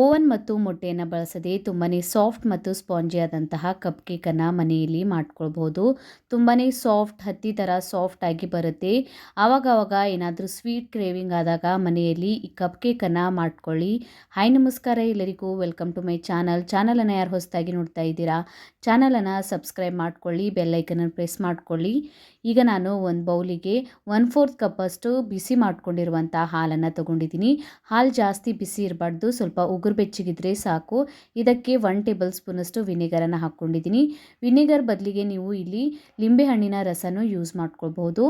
Oven ಮತ್ತು ಮೊಟ್ಟೆಯನ್ನು ಬಳಸದೆ ತುಂಬಾ ಸಾಫ್ಟ್ ಮತ್ತು ಸ್ಪಾಂಜಿ ಆದಂತಹ ಕಪ್ ಕೇಕನ್ನು ಮನೆಯಲ್ಲಿ ಮಾಡ್ಕೊಳ್ಬೋದು. ತುಂಬಾ ಸಾಫ್ಟ್, ಹತ್ತಿ ಥರ ಸಾಫ್ಟ್ ಆಗಿ ಬರುತ್ತೆ. ಆವಾಗವಾಗ ಏನಾದರೂ ಸ್ವೀಟ್ ಕ್ರೇವಿಂಗ್ ಆದಾಗ ಮನೆಯಲ್ಲಿ ಈ ಕಪ್ ಕೇಕನ್ನು ಮಾಡ್ಕೊಳ್ಳಿ. ಹಾಯ್, ನಮಸ್ಕಾರ ಎಲ್ಲರಿಗೂ. Welcome to my channel. ಚಾನಲನ್ನು ಯಾರು ಹೊಸದಾಗಿ ನೋಡ್ತಾ ಇದ್ದೀರಾ, ಚಾನಲನ್ನು ಸಬ್ಸ್ಕ್ರೈಬ್ ಮಾಡ್ಕೊಳ್ಳಿ ಬೆಲ್ಲೈಕನನ್ನು ಪ್ರೆಸ್ ಮಾಡ್ಕೊಳ್ಳಿ. ಈಗ ನಾನು ಒಂದು ಬೌಲಿಗೆ ಒನ್ ಫೋರ್ತ್ ಕಪ್ಪಷ್ಟು ಬಿಸಿ ಮಾಡ್ಕೊಂಡಿರುವಂಥ ಹಾಲನ್ನು ತೊಗೊಂಡಿದ್ದೀನಿ. ಹಾಲು ಜಾಸ್ತಿ ಬಿಸಿ ಇರಬಾರ್ದು, ಸ್ವಲ್ಪ ಉಗುರು ಬೆಚ್ಚಗಿದ್ರೆ ಸಾಕು. ಇದಕ್ಕೆ ಒನ್ ಟೇಬಲ್ ಸ್ಪೂನಷ್ಟು ವಿನೆಗರನ್ನು ಹಾಕ್ಕೊಂಡಿದ್ದೀನಿ ವಿನೆಗರ್ ಬದಲಿಗೆ ನೀವು ಇಲ್ಲಿ ಲಿಂಬೆಹಣ್ಣಿನ ರಸನೂ ಯೂಸ್ ಮಾಡ್ಕೊಳ್ಬೋದು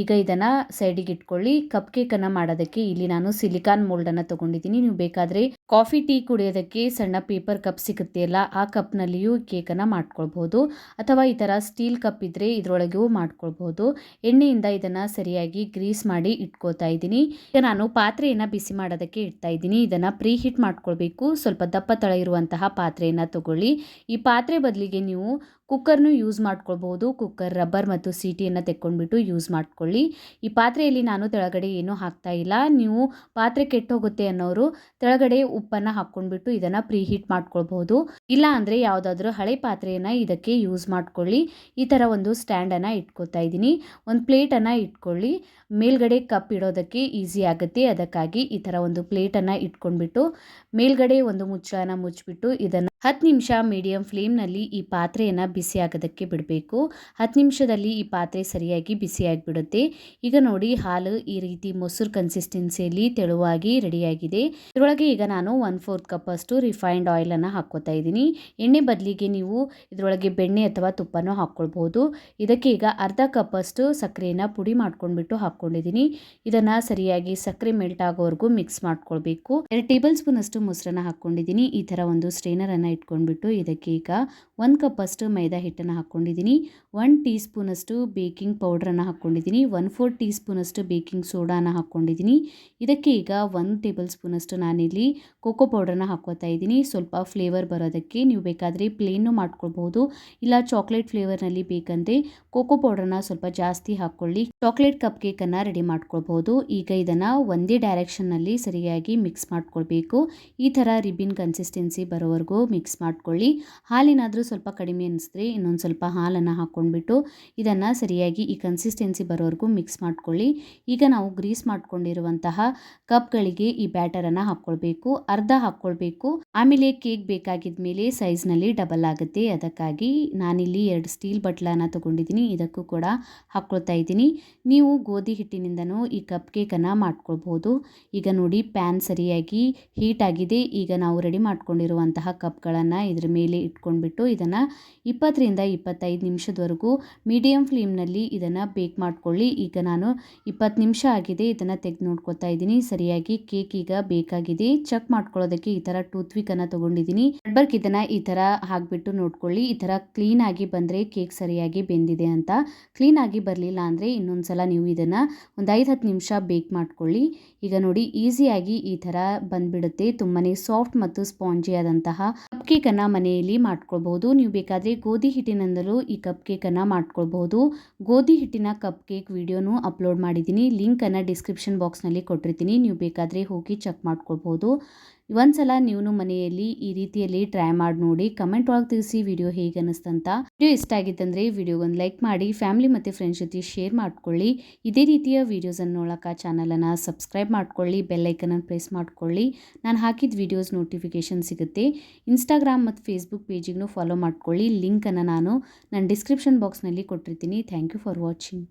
ಈಗ ಇದನ್ನು ಸೈಡಿಗೆ ಇಟ್ಕೊಳ್ಳಿ. ಕಪ್ ಕೇಕನ್ನು ಮಾಡೋದಕ್ಕೆ ಇಲ್ಲಿ ನಾನು ಸಿಲಿಕಾನ್ ಮೋಲ್ಡನ್ನು ತೊಗೊಂಡಿದ್ದೀನಿ ನೀವು ಬೇಕಾದರೆ ಕಾಫಿ ಟೀ ಕುಡಿಯೋದಕ್ಕೆ ಸಣ್ಣ ಪೇಪರ್ ಕಪ್ ಸಿಗುತ್ತೆ ಅಲ್ಲ, ಆ ಕಪ್ನಲ್ಲಿಯೂ ಕೇಕನ್ನು ಮಾಡ್ಕೊಳ್ಬೋದು ಅಥವಾ ಈ ಥರ ಸ್ಟೀಲ್ ಕಪ್ ಇದ್ದರೆ ಇದರೊಳಗೂ ಮಾಡ್ಕೊಳ್ಬೋದು ಎಣ್ಣೆಯಿಂದ ಇದನ್ನು ಸರಿಯಾಗಿ ಗ್ರೀಸ್ ಮಾಡಿ ಇಟ್ಕೋತಾ ಇದ್ದೀನಿ ಈಗ ನಾನು ಪಾತ್ರೆಯನ್ನು ಬಿಸಿ ಮಾಡೋದಕ್ಕೆ ಇಡ್ತಾ ಇದ್ದೀನಿ ಇದನ್ನು ಪ್ರೀ ಹೀಟ್ ಮಾಡ್ಕೊಳ್ಬೇಕು ಸ್ವಲ್ಪ ದಪ್ಪ ತಳ ಇರುವಂತಹ ಪಾತ್ರೆಯನ್ನು ತಗೊಳ್ಳಿ. ಈ ಪಾತ್ರೆ ಬದಲಿಗೆ ನೀವು ಕುಕ್ಕರ್ನು ಯೂಸ್ ಮಾಡ್ಕೊಳ್ಬೋದು. ಕುಕ್ಕರ್, ರಬ್ಬರ್ ಮತ್ತು ಸೀಟಿಯನ್ನು ತೆಕ್ಕೊಂಡ್ಬಿಟ್ಟು ಯೂಸ್ ಮಾಡ್ಕೊಳ್ಳಿ. ಈ ಪಾತ್ರೆಯಲ್ಲಿ ನಾನು ತೆಳಗಡೆ ಏನೂ ಹಾಕ್ತಾ ಇಲ್ಲ. ನೀವು ಪಾತ್ರೆ ಕೆಟ್ಟೋಗುತ್ತೆ ಅನ್ನೋರು ತೆಳಗಡೆ ಉಪ್ಪನ್ನು ಹಾಕ್ಕೊಂಡ್ಬಿಟ್ಟು ಇದನ್ನು ಪ್ರೀ ಹೀಟ್ ಮಾಡ್ಕೊಳ್ಬೋದು. ಇಲ್ಲ ಅಂದರೆ ಯಾವುದಾದ್ರೂ ಹಳೆ ಪಾತ್ರೆಯನ್ನು ಇದಕ್ಕೆ ಯೂಸ್ ಮಾಡ್ಕೊಳ್ಳಿ. ಈ ಥರ ಒಂದು ಸ್ಟ್ಯಾಂಡನ್ನು ಇಟ್ಕೋತಾ ಇದ್ದೀನಿ. ಒಂದು ಪ್ಲೇಟನ್ನು ಇಟ್ಕೊಳ್ಳಿ. ಮೇಲ್ಗಡೆ ಕಪ್ ಇಡೋದಕ್ಕೆ ಈಸಿ ಆಗುತ್ತೆ. ಅದಕ್ಕಾಗಿ ಈ ಥರ ಒಂದು ಪ್ಲೇಟನ್ನು ಇಟ್ಕೊಂಡ್ಬಿಟ್ಟು ಮೇಲ್ಗಡೆ ಒಂದು ಮುಚ್ಚಾನ ಮುಚ್ಚಿಬಿಟ್ಟು ಇದನ್ನು ಹತ್ತು ನಿಮಿಷ ಮೀಡಿಯಂ ಫ್ಲೇಮ್ನಲ್ಲಿ ಈ ಪಾತ್ರೆಯನ್ನು ಬಿಸಿ ಆಗೋದಕ್ಕೆ ಬಿಡಬೇಕು. ಹತ್ತು ನಿಮಿಷದಲ್ಲಿ ಈ ಪಾತ್ರೆ ಸರಿಯಾಗಿ ಬಿಸಿಯಾಗಿಬಿಡುತ್ತೆ. ಈಗ ನೋಡಿ, ಹಾಲು ಈ ರೀತಿ ಮೊಸರು ಕನ್ಸಿಸ್ಟೆನ್ಸಿಯಲ್ಲಿ ತೆಳುವಾಗಿ ರೆಡಿಯಾಗಿದೆ. ಇದರೊಳಗೆ ಈಗ ನಾನು ಒನ್ ಫೋರ್ತ್ ಕಪ್ ಅಷ್ಟು ರಿಫೈನ್ಡ್ ಆಯಿಲನ್ನು ಹಾಕ್ಕೋತಾ ಇದ್ದೀನಿ. ಎಣ್ಣೆ ಬದಲಿಗೆ ನೀವು ಇದರೊಳಗೆ ಬೆಣ್ಣೆ ಅಥವಾ ತುಪ್ಪನೂ ಹಾಕ್ಕೊಳ್ಬೋದು. ಇದಕ್ಕೆ ಈಗ ಅರ್ಧ ಕಪ್ಪಷ್ಟು ಸಕ್ಕರೆಯನ್ನು ಪುಡಿ ಮಾಡ್ಕೊಂಡ್ಬಿಟ್ಟು ಹಾಕ್ಕೊಂಡಿದ್ದೀನಿ. ಇದನ್ನು ಸರಿಯಾಗಿ ಸಕ್ಕರೆ ಮೆಲ್ಟ್ ಆಗೋವರೆಗೂ ಮಿಕ್ಸ್ ಮಾಡ್ಕೊಳ್ಬೇಕು. ಎರಡು ಟೇಬಲ್ ಸ್ಪೂನ್ ಅಷ್ಟು ಮೊಸರನ್ನು ಹಾಕ್ಕೊಂಡಿದ್ದೀನಿ. ಈ ಥರ ಒಂದು ಸ್ಟ್ರೈನರನ್ನು ಇಟ್ಕೊಂಡ್ಬಿಟ್ಟು ಇದಕ್ಕೆ ಈಗ ಒಂದು ಕಪ್ಪಷ್ಟು ಮೈದಾ ಹಿಟ್ಟನ್ನು ಹಾಕ್ಕೊಂಡಿದ್ದೀನಿ. ಒನ್ ಟೀ ಸ್ಪೂನಷ್ಟು ಬೇಕಿಂಗ್ ಪೌಡ್ರನ್ನು ಹಾಕ್ಕೊಂಡಿದ್ದೀನಿ. ಒನ್ ಫೋರ್ ಟೀ ಸ್ಪೂನಷ್ಟು ಬೇಕಿಂಗ್ ಸೋಡಾನ ಹಾಕ್ಕೊಂಡಿದ್ದೀನಿ. ಇದಕ್ಕೆ ಈಗ ಒಂದು ಟೇಬಲ್ ಸ್ಪೂನಷ್ಟು ನಾನಿಲ್ಲಿ ಕೋಕೋ ಪೌಡ್ರನ್ನ ಹಾಕ್ಕೋತಾ ಇದ್ದೀನಿ. ಸ್ವಲ್ಪ ಫ್ಲೇವರ್ ಬರೋದಕ್ಕೆ ನೀವು ಬೇಕಾದರೆ ಪ್ಲೇನು ಮಾಡ್ಕೊಳ್ಬೋದು ಇಲ್ಲ ಚಾಕ್ಲೇಟ್ ಫ್ಲೇವರ್ನಲ್ಲಿ ಬೇಕಂದರೆ ಕೋಕೋ ಪೌಡ್ರನ್ನ ಸ್ವಲ್ಪ ಜಾಸ್ತಿ ಹಾಕ್ಕೊಳ್ಳಿ. ಚಾಕ್ಲೇಟ್ ಕಪ್ ಕೇಕನ್ನು ರೆಡಿ ಮಾಡ್ಕೊಳ್ಬೋದು ಈಗ ಇದನ್ನು ಒಂದೇ ಡೈರೆಕ್ಷನ್ನಲ್ಲಿ ಸರಿಯಾಗಿ ಮಿಕ್ಸ್ ಮಾಡ್ಕೊಳ್ಬೇಕು. ಈ ಥರ ರಿಬಿನ್ ಕನ್ಸಿಸ್ಟೆನ್ಸಿ ಬರೋವರೆಗೂ ಮಿಕ್ಸ್ ಮಾಡ್ಕೊಳ್ಳಿ. ಹಾಲಿನಾದರೂ ಸ್ವಲ್ಪ ಕಡಿಮೆ ಅನಿಸಿದ್ರೆ ಇನ್ನೊಂದು ಸ್ವಲ್ಪ ಹಾಲನ್ನು ಹಾಕ್ಕೊಂಡ್ಬಿಟ್ಟು ಇದನ್ನು ಸರಿಯಾಗಿ ಈ ಕನ್ಸಿಸ್ಟೆನ್ಸಿ ಬರೋವರೆಗೂ ಮಿಕ್ಸ್ ಮಾಡ್ಕೊಳ್ಳಿ. ಈಗ ನಾವು ಗ್ರೀಸ್ ಮಾಡ್ಕೊಂಡಿರುವಂತಹ ಕಪ್ಗಳಿಗೆ ಈ ಬ್ಯಾಟರನ್ನು ಹಾಕ್ಕೊಳ್ಬೇಕು. ಅರ್ಧ ಹಾಕ್ಕೊಳ್ಬೇಕು. ಆಮೇಲೆ ಕೇಕ್ ಬೇಕಾಗಿದ್ದ ಮೇಲೆ ಸೈಜ್ನಲ್ಲಿ ಡಬಲ್ ಆಗುತ್ತೆ. ಅದಕ್ಕಾಗಿ ನಾನಿಲ್ಲಿ ಎರಡು ಸ್ಟೀಲ್ ಬಟ್ಲನ್ನು ತೊಗೊಂಡಿದ್ದೀನಿ ಇದಕ್ಕೂ ಕೂಡ ಹಾಕ್ಕೊಳ್ತಾ ಇದ್ದೀನಿ. ನೀವು ಗೋಧಿ ಹಿಟ್ಟಿನಿಂದನೂ ಈ ಕಪ್ ಕೇಕನ್ನು ಮಾಡ್ಕೊಳ್ಬೋದು. ಈಗ ನೋಡಿ ಪ್ಯಾನ್ ಸರಿಯಾಗಿ ಹೀಟ್ ಆಗಿದೆ. ಈಗ ನಾವು ರೆಡಿ ಮಾಡ್ಕೊಂಡಿರುವಂತಹ ಕಪ್ಗಳನ್ನು ಇದ್ರ ಮೇಲೆ ಇಟ್ಕೊಂಡ್ಬಿಟ್ಟು ಇದನ್ನು ಇಪ್ಪತ್ತರಿಂದ ಇಪ್ಪತ್ತೈದು ನಿಮಿಷದವರೆಗೂ ಮೀಡಿಯಮ್ ಫ್ಲೇಮ್ನಲ್ಲಿ ಇದನ್ನು ಬೇಕ್ ಮಾಡ್ಕೊಳ್ಳಿ. ಈಗ ನಾನು ಇಪ್ಪತ್ತು ನಿಮಿಷ ಆಗಿದೆ ಇದನ್ನು ತೆಗೆದು ನೋಡ್ಕೊತಾ ಇದ್ದೀನಿ. ಸರಿಯಾಗಿ ಕೇಕ್ ಈಗ ಬೇಕಾಗಿದೆ ಚೆಕ್ ಮಾಡ್ಕೊಳ್ಳೋದಕ್ಕೆ ಈ ಥರ ಟೂತ್ ವಿಕನ್ನು ತೊಗೊಂಡಿದ್ದೀನಿ. ಬರ್ಕ್ ಇದನ್ನು ಈ ಥರ ಹಾಕ್ಬಿಟ್ಟು ನೋಡ್ಕೊಳ್ಳಿ. ಈ ಥರ ಕ್ಲೀನಾಗಿ ಬಂದರೆ ಕೇಕ್ ಸರಿಯಾಗಿ ಬೆಂದಿದೆ ಅಂತ. ಕ್ಲೀನಾಗಿ ಬರಲಿಲ್ಲ ಅಂದರೆ ಇನ್ನೊಂದು ಸಲ ನೀವು ಇದನ್ನು ಒಂದು ಐದು ಹತ್ತು ನಿಮಿಷ ಬೇಕ್ ಮಾಡ್ಕೊಳ್ಳಿ. ಈಗ ನೋಡಿ ಈಸಿಯಾಗಿ ಈ ಥರ ಬಂದ್ಬಿಡುತ್ತೆ. ತುಂಬಾ ಸಾಫ್ಟ್ ಮತ್ತು ಸ್ಪಾಂಜಿ ಆದಂತಹ ಕಪ್ ಕೇಕನ್ನು ಮನೆಯಲ್ಲಿ ಮಾಡ್ಕೊಳ್ಬೋದು ನೀವು ಬೇಕಾದರೆ ಗೋಧಿ ಹಿಟ್ಟಿನಿಂದಲೂ ಈ ಕಪ್ ಕೇಕನ್ನು ಮಾಡ್ಕೊಳ್ಬಹುದು. ಗೋಧಿ ಹಿಟ್ಟಿನ ಕಪ್ ಕೇಕ್ ವಿಡಿಯೋನು ಅಪ್ಲೋಡ್ ಮಾಡಿದ್ದೀನಿ. ಲಿಂಕನ್ನು ಡಿಸ್ಕ್ರಿಪ್ಷನ್ ಬಾಕ್ಸ್ನಲ್ಲಿ ಕೊಟ್ಟಿರ್ತೀನಿ. ನೀವು ಬೇಕಾದರೆ ಹೋಗಿ ಚೆಕ್ ಮಾಡ್ಕೊಳ್ಬೋದು ಒಂದ್ಸಲ ನೀವು ಮನೆಯಲ್ಲಿ ಈ ರೀತಿಯಲ್ಲಿ ಟ್ರೈ ಮಾಡಿ ನೋಡಿ ಕಮೆಂಟ್ ಒಳಗೆ ತಿಳಿಸಿ ವಿಡಿಯೋ ಹೇಗೆ ಅನಿಸ್ತಂತ. ವಿಡಿಯೋ ಇಷ್ಟ ಆಗಿತ್ತಂದರೆ ವಿಡಿಯೋಗೊಂದು ಲೈಕ್ ಮಾಡಿ ಫ್ಯಾಮಿಲಿ ಮತ್ತು ಫ್ರೆಂಡ್ಸ್ ಜೊತೆ ಶೇರ್ ಮಾಡ್ಕೊಳ್ಳಿ. ಇದೇ ರೀತಿಯ ವೀಡಿಯೋಸನ್ನು ನೋಡೋಕೆ ಚಾನಲನ್ನು ಸಬ್ಸ್ಕ್ರೈಬ್ ಮಾಡ್ಕೊಳ್ಳಿ ಬೆಲ್ಲೈಕನನ್ನು ಪ್ರೆಸ್ ಮಾಡ್ಕೊಳ್ಳಿ. ನಾನು ಹಾಕಿದ ವಿಡಿಯೋಸ್ ನೋಟಿಫಿಕೇಷನ್ ಸಿಗುತ್ತೆ. ಇನ್ಸ್ಟಾಗ್ರಾಮ್ ಮತ್ತು ಫೇಸ್ಬುಕ್ ಪೇಜಿಗೂ ಫಾಲೋ ಮಾಡ್ಕೊಳ್ಳಿ. ಲಿಂಕನ್ನು ನಾನು ನನ್ನ ಡಿಸ್ಕ್ರಿಪ್ಷನ್ ಬಾಕ್ಸ್ನಲ್ಲಿ ಕೊಟ್ಟಿರ್ತೀನಿ. Thank you for watching